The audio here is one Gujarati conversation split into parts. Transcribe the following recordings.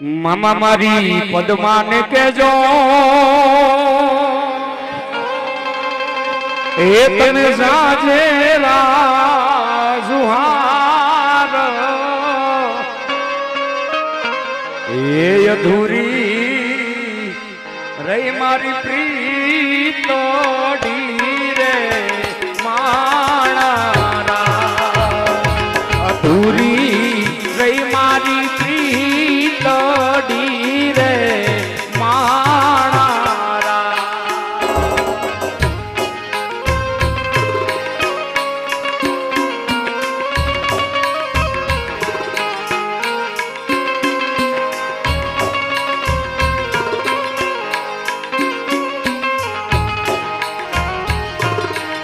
મામા મારી પદમાને કેજો એ તને સાજે રાજુહાર. એ અધૂરી રહી મારી પ્રીતોડી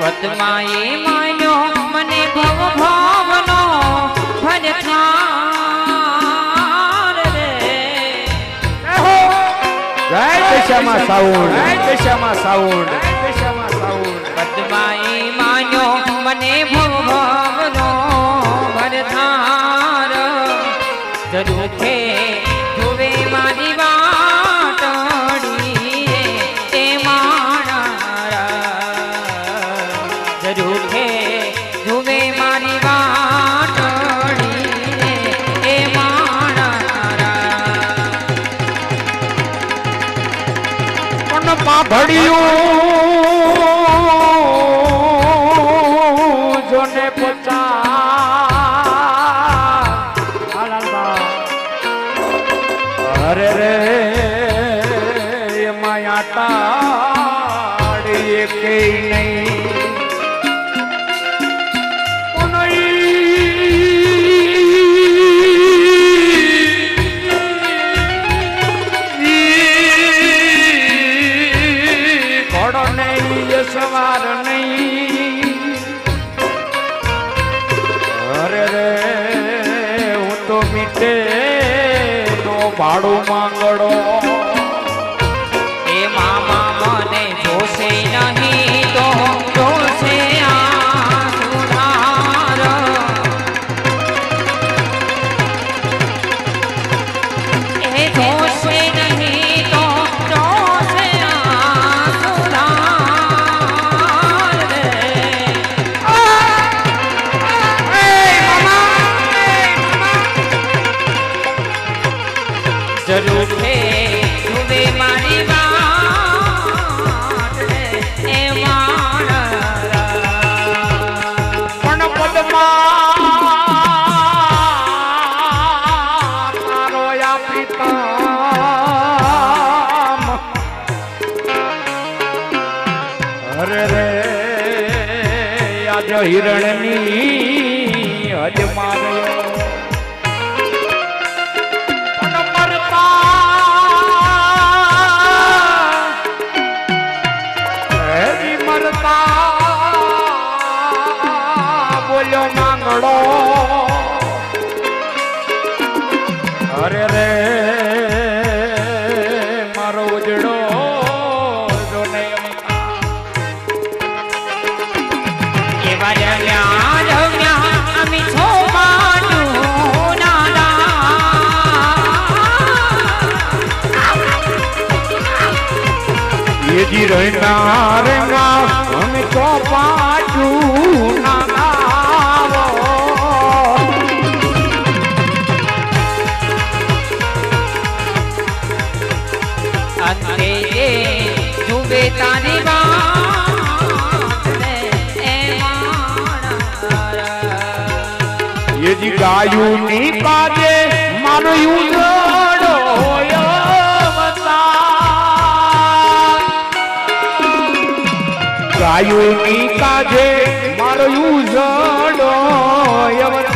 પદ્માએ માન્યો મને ભવ ભાવનો ફરખાર રે. જય દશામાં સાઉન્ડ. જય દશામાં જય પદ્માએ માન્યો મને ભવ પાઘડિયું જોને પચા અરે રે માયા આટાડીએ કે નહીં. એ સવાર નહીં. અરે રે હું તો મીઠે તો ભાડું માંગડો આજ હિરણની હજ માર્યો માંગડો અરે રે મારો ઉજડો એવા રહેના રેંગા અંતે જે જુએ તારી વાત એ એજી ગાયું ની પાજે મારો ગાયું ની કાજે મારો ઉજડો અવતાર.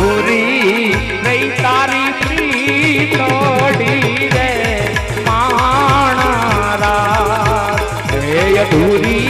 અધૂરી નહીં તારી પ્રીતોડી રે માણારા હે અધૂરી